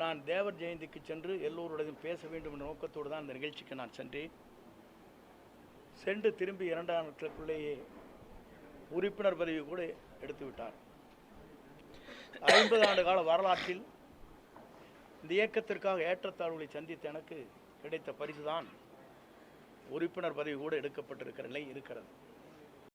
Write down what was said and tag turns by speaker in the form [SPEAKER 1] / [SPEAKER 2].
[SPEAKER 1] நான் தேவர் ஜெயந்திக்கு சென்று எல்லோருடையும் பேச வேண்டும் என்ற நோக்கத்தோடு தான் அந்த நிகழ்ச்சிக்கு நான் சென்றேன். சென்று திரும்பி இரண்டாம் நாட்களுக்குள்ளேயே உறுப்பினர் பதவி கூட எடுத்துவிட்டார் ஐம்பது ஆண்டு கால வரலாற்றில் இந்த இயக்கத்திற்காக ஏற்றத்தாழ்வுகளை சந்தித்த எனக்கு கிடைத்த பரிசு தான் உறுப்பினர் பதவி கூட எடுக்கப்பட்டிருக்கிற நிலை இருக்கிறது.